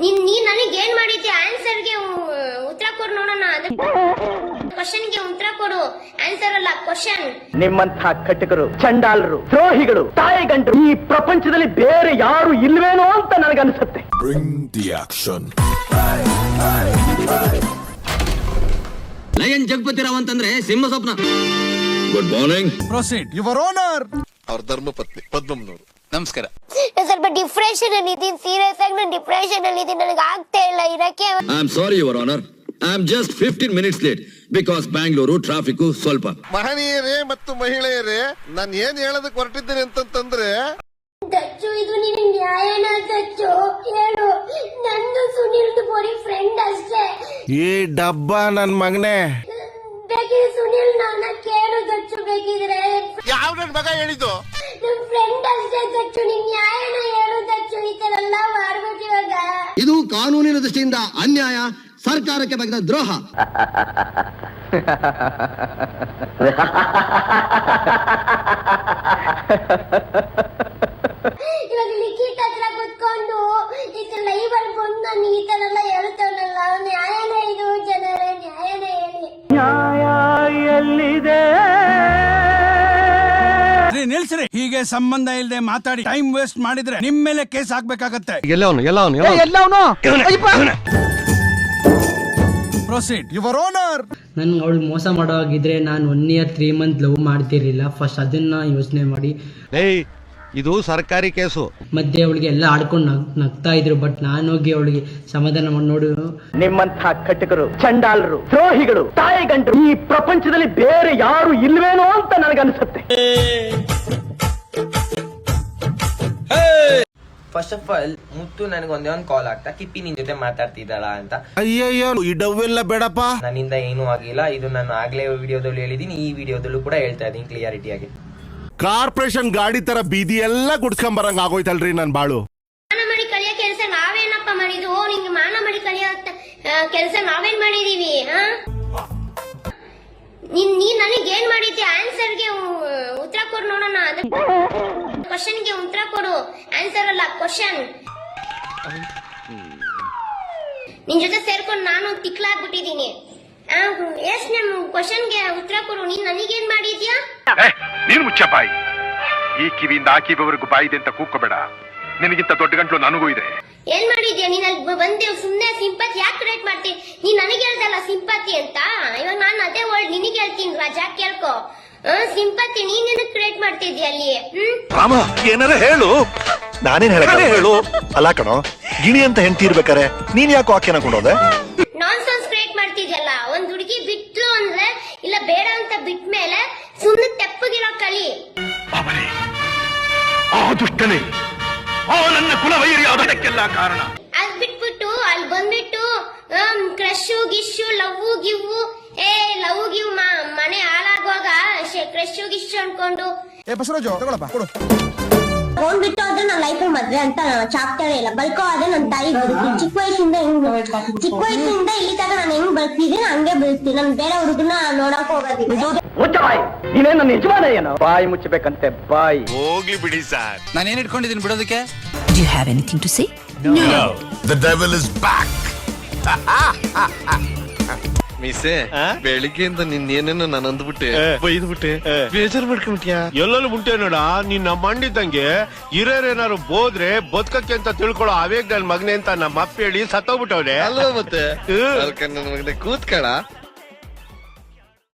ನೀನ್ ನೀ ನನಗೆ ಏನ್ ಮಾಡಿದ್ದೆ ಆನ್ಸರ್ಗೆ ಉತ್ತರ ಕೊಡು ನೋಡೋಣ. ಕ್ವಶನ್ಗೆ ಉತ್ತರ ಕೊಡು. ಆನ್ಸರ್ ಅಲ್ಲ ಕ್ವಶನ್ ನಿಮ್ಮಂತಹ ಕಟಕರು ಚಂಡಾಲರು ದ್ರೋಹಿಗಳು ತಾಯಿಗಂಟರು ಈ ಪ್ರಪಂಚದಲ್ಲಿ ಬೇರೆ ಯಾರು ಇಲ್ವೇನೋ ಅಂತ ನನಗನ್ಸುತ್ತೆ. Bring ಲಯನ್ ಜಗಪತಿ ರಾವ್ ಅಂತಂದ್ರೆ ಸಿಂಹ ಸ್ವಪ್ನ. Good morning proceed your honour ಅವ್ರ ಧರ್ಮಪತ್ನಿ ಪದ್ಮಮ್ನವರು. ನಮಸ್ಕಾರ. ಸ್ವಲ್ಪ ಡಿಪ್ರೆಷನ್ ಅಲ್ಲಿ ಇದ್ದೀನಿ ಸೀರಿಯಸ್ ಆಗಿ ನಾನು ಡಿಪ್ರೆಷನ್ ಅಲ್ಲಿ ಇದ್ದೀನಿ ನನಗೆ ಆಗ್ತಾ ಇಲ್ಲ ಇರಕ್ಕೆ I am sorry your honour I am just fifteen minutes late because Bangalore traffic ಸ್ವಲ್ಪ. ಮಹನೀಯರೇ ಮತ್ತು ಮಹಿಳೆಯರೇ ನಾನು ಏನ್ ಹೇಳೋದಕ್ಕೆ ಹೊರಟಿದ್ದೀನಿ ಅಂತಂತಂದ್ರೆ ದಚ್ಚು ಇದು ನೀನು ನ್ಯಾಯನ ದಚ್ಚು ಹೇಳು. ನಂದು ಸುನಿಲ್ದು ಬರೀ ಫ್ರೆಂಡ್ ಅಷ್ಟೇ. ಈ ಡಬ್ಬ ನನ್ ಮಗನೇ. ಬೇಕಿದ್ರೆ ಸುನಿಲ್ ನನ್ನ ಕೇಳು ದಚ್ಚು ಬೇಕಿದ್ರೆ. ಯಾವ ನನ್ ಮಗ ಹೇಳಿದ್ದು? ಫ್ರೆಂಡ್ ಅಷ್ಟೇ ದಚ್ಚು ನಿನ್ ನ್ಯಾಯನ ಹೇಳು ದಚ್ಚು ಈ ತರ ಎಲ್ಲ ಮಾಡ್ಬೇಕು ಇವಾಗ. ಇದು ಕಾನೂನಿನ ದೃಷ್ಟಿಯಿಂದ ಅನ್ಯಾಯ ಸರ್ಕಾರಕ್ಕೆ ಬಗೆದ ದ್ರೋಹ. ಇವಾಗ ಲಿಖಿತ್ ಹತ್ರ ಕುತ್ಕೊಂಡು ಈ ತರ ಲೈವ್ ಅಲ್ಲಿ ಬಂದು ನಾನು ಈ ತರ ಎಲ್ಲ ನಿಲ್ಸ್ರಿ ಹೀಗೆ ಸಂಬಂಧ ಇಲ್ಲದೆ ಮಾತಾಡಿ ಟೈಮ್ ವೇಸ್ಟ್ ಮಾಡಿದ್ರೆ ನಿಮ್ ಮೇಲೆ ಕೇಸ್ ಹಾಕ್ಬೇಕಾಗತ್ತೆ. ಪ್ರೊಸೀಡ್ ಯುವರ್ ಓನರ್ ನನ್ಗೆ ಅವಳು ಮೋಸ ಮಾಡೋ ಹಾಗಿದ್ರೆ ನಾನು one year three month love ಮಾಡ್ತಿರ್ಲಿಲ್ಲ. First ಅದನ್ನ ಯೋಚನೆ ಮಾಡಿ. ಏಯ್ ಇದು ಸರ್ಕಾರಿ ಕೇಸು. ಮಧ್ಯೆ ಅವಳಿಗೆ ಎಲ್ಲ ಆಡ್ಕೊಂಡು ನಗ್ತಾ ಇದ್ರು ಬಟ್ ನಾನು ಹೋಗಿ ಅವಳಿಗೆ ಸಮಾಧಾನ ಮಾಡಿ ನೋಡು. ನಿಮ್ಮಂತಹ ಕಟಕರು ಚಂಡಾಲರು ದ್ರೋಹಿಗಳು ತಾಯಿಗಂಟರು ಈ ಪ್ರಪಂಚದಲ್ಲಿ ಬೇರೆ ಯಾರು ಇಲ್ವೇನೋ ಅಂತ ನನಗನ್ಸುತ್ತೆ. ಫಸ್ಟ್ ಆಫ್ ಆಲ್ ಮುತ್ತು ನನಗೆ ಒಂದೇ ಒಂದು ಕಾಲ್ ಆಗ್ತಾ ಕಿಪ್ಪಿ ನಿನ್ ಜೊತೆ ಮಾತಾಡ್ತಿದ್ದಾಳ ಅಂತ. ಅಯ್ಯಯ್ಯೋ ಈ ಡವ್ವೆಲ್ಲ ಬೇಡಪ್ಪ. ನನ್ನಿಂದ ಏನೂ ಆಗಿಲ್ಲ ಇದು ನಾನು ಆಗ್ಲೇ ವಿಡಿಯೋದಲ್ಲಿ ಹೇಳಿದೀನಿ ಈ ವಿಡಿಯೋದಲ್ಲೂ ಕೂಡ ಹೇಳ್ತಾ ಇದೀನಿ ಕ್ಲಿಯಾರಿಟಿ ಆಗಿ. ಕಾರ್ಪೊರೇಷನ್ ಗಾಡಿ ತರ ಬೀದಿ ಎಲ್ಲ ಗುಡ್ಸ್ಕೊಂಡ್ ಬರಂಗ್ ಆಗೋಯ್ತಲ್ರಿ ನನ್ ಬಾಳು. ಮಾನ ಮಾಡಿ ಕಲಿಯೋ ಕೆಲಸ ನಾವೇನಪ್ಪ ಮಾಡಿದ್ವು ನಿಂಗೆ ಮಾನ ಮಾಡಿ ಕಲಿಯೋ ಕೆಲಸ ನಾವೇನ್ ಮಾಡಿದೀವಿ? ನೀನ್ ನೀ ನನಗೆ ಏನ್ ಮಾಡಿದ್ದೆ ಆನ್ಸರ್ಗೆ ಉತ್ತರ ಕೊಡು ನೋಡೋಣ ಕ್ವಶನ್ಗೆ ಉತ್ತರ ಕೊಡು. ಆನ್ಸರ್ ಅಲ್ಲ ಕ್ವಶನ್ ನಿನ್ ಜೊತೆ ಸೇರ್ಕೊಂಡು ನಾನು ತಿಕ್ಲಾಗ್ಬಿಟ್ಟಿದೀನಿ ಎಸ್ ನಮ್ ಕ್ವಶನ್ಗೆ ಉತ್ತರ ಕೊಡು. ನೀನ್ ನನಗೇನ್ ಮಾಡಿದ್ಯಾ? ನೀನು ಮುಚ್ಚ ಬಾಯಿ. ಈ ಕಿವಿಯಿಂದ ಆ ಕಿವಿವರೆಗೂ ಬಾಯಿದೆ ಅಂತ ಕೂಕೋಬೇಡ ನಿನಗಿಂತ ದೊಡ್ಡ ಗಂಟ್ಲು ನನಗೂ ಇದೆ. ಏನ್ ಮಾಡಿದ್ಯಾ? ನೀನ್ ಅಲ್ಲಿ ಬಂದೆ ಸುಮ್ನೆ ಸಿಂಪತಿ ಯಾಕೆ ಕ್ರಿಯೇಟ್ ಮಾಡ್ತಿ? ನೀನ್ ನನಗೆ ಹೇಳ್ದಲ್ಲ ಸಿಂಪತಿ ಅಂತ? ಅದೇ ವರ್ಡ್ ನಿನಗೆ ಹೇಳ್ತೀನಿ ರಜಾ ಕೇಳ್ಕೊ. ಸಿಂಪತಿ ನೀನ್ ಏನಕ್ಕೆ ಕ್ರಿಯೇಟ್ ಮಾಡ್ತಿದ್ಯಾ ಅಲ್ಲಿ? ಹ್ಮ್? ರಾಮ ಏನಾರ ಹೇಳು. ನಾನೇನ್ ಹೇಳ ಹೇಳು. ಅಲ್ಲ ಕಣೋ ಗಿಣಿ ಅಂತ ಹೆಂಡತಿ ಇರ್ಬೇಕಾರೆ ನೀನ್ ಯಾಕೋ ಆಕೆನ ಕೊಂಡೋದೆ? ನಾನ್ ಸೆನ್ಸ್ ಕ್ರಿಯೇಟ್ ಮಾಡ್ತಿದ್ಯಲ್ಲ? ಒಂದ್ ಹುಡುಗಿ ಬಿಟ್ಲು ಅಂದ್ರೆ ಇಲ್ಲ ಬೇಡ ಅಂತ ಬಿಟ್ಟ ಮೇಲೆ ಸುಮ್ನೆ ತೆಪ್ಪಗಿರೋ ಕಲಿ ಅವನೇ ಆ ದುಷ್ಟನೇ ಆ ನನ್ನ ಕುಲವೈರಿಯಾದಕ್ಕೆಲ್ಲ ಕಾರಣ. ಅದ್ ಬಿಟ್ಬಿಟ್ಟು ಅಲ್ಲಿ ಬಂದ್ಬಿಟ್ಟು ಕ್ರಶು ಗಿಶು ಲವ್ ಗಿವ್ವು ಏ ಲವ್ ಗಿವ್ ಮನೆ ಹಾಳಾಗುವಾಗ ಕ್ರಶ್ ಗಿಶು ಅನ್ಕೊಂಡು. ಏ ಬಸವರಾಜು ತಗೊಳಪ್ಪ ಕೊಡು. ಹೋಗ್ಬಿಟ್ಟು ಆದ್ರೆ ನನ್ನ ಲೈಫ್ ಮದ್ವೆ ಅಂತ ಚಾಪ್ಟರ್ ಇಲ್ಲ. ಬಲ್ಕೋ ಆದ್ರೆ ನನ್ನ ತಾಯಿ ಬದುಕಿ ಚಿಕ್ಕ ವಯಸ್ಸಿಂದ ಹೆಂಗ್ ಚಿಕ್ಕ ವಯಸ್ಸಿಂದ ಇಲ್ಲಿ ತನಕ ನಾನು ಹೆಂಗ್ ಬದುಕಿದ್ದೀನಿ ಹಂಗೆ ಬದುಕ್ತೀನಿ ನಾನು ಬೇರೆ ಹುಡುಗನ ನೋಡಕ್ ಹೋಗೋದಿಲ್ಲ. ನೀನೇ ನನ್ನ ಯಜಮಾನ ಏನೋ? ಬಾಯಿ ಮುಚ್ಚಬೇಕಂತೆ ಬಾಯಿ. ಹೋಗ್ಲಿ ಬಿಡಿ ಸರ್. ನಾನು ಏನ್ ಇಟ್ಕೊಂಡಿದ್ದೀನಿ ಬಿಡೋದಕ್ಕೆ? You have anything to say no the devil is back ಮೀಸೆ ಬೆಳಿಗ್ಗೆಯಿಂದ ನಿನ್ ಏನೇನೋ ನಾನು ಅಂದ್ಬಿಟ್ಟೆ. ಬೈದ್ಬಿಟ್ಟೆ. ಬೇಜಾರ್ ಮಾಡ್ಕೊಂಬಿಟ್ಯಾ ಎಲ್ಲೆಲ್ಲೂ ಬಿಟ್ಟೆ ನೋಡ ನೀನ್ ನಮ್ಮ ಮಂಡಿದ್ದಂಗೆ ಹಿರಿಯರೇನಾರು ಬೋದ್ರೆ ಬದುಕಕ್ಕೆ ಅಂತ ತಿಳ್ಕೊಳ್ಳೋ ಅವೇಗ್ ನನ್ ಮಗನೆ ಅಂತ ನಮ್ಮ ಅಪ್ಪ ಹೇಳಿ ಸತ್ತೋಗ್ಬಿಟ್ಟವ್ರೆ. ಅಲ್ವಾ ಮತ್ತೆ? ನನ್ ನನ್ನ ಮಗನೆ ಕೂತ್ಕಳ.